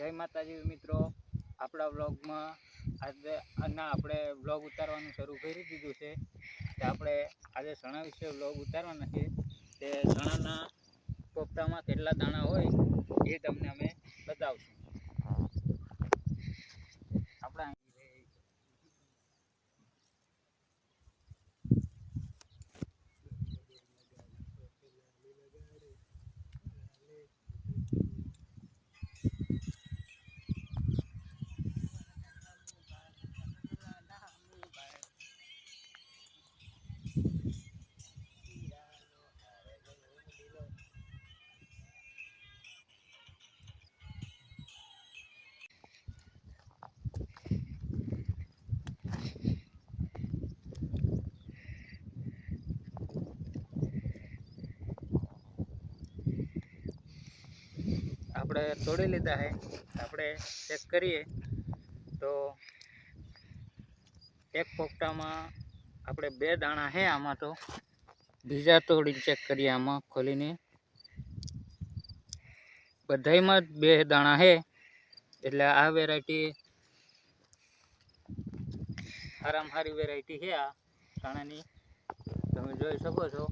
જય માતાજી મિત્રો. આપણા બ્લોગમાં આજે ના આપણે બ્લોગ ઉતારવાનું શરૂ કરી દીધું છે. કે આપણે આજે સણા વિશે બ્લોગ ઉતારવાના છે. તે સણાના પોપટામાં કેટલા દાણા હોય એ તમને અમે બતાવશું. Thank અહીં આપણે તોડી લીધા છે આપણે ચેક કરીએ. તો એક પોપટામાં આપણે બે દાણા છે આમાં તો. બીજા તોડીને ચેક કરીએ આમાં ખોલીને. બધાયમાં બે દાણા છે એટલે આ વેરાયટી સારામાં સારી વેરાયટી છે આ દાણાની. તમે જોઈ શકો છો.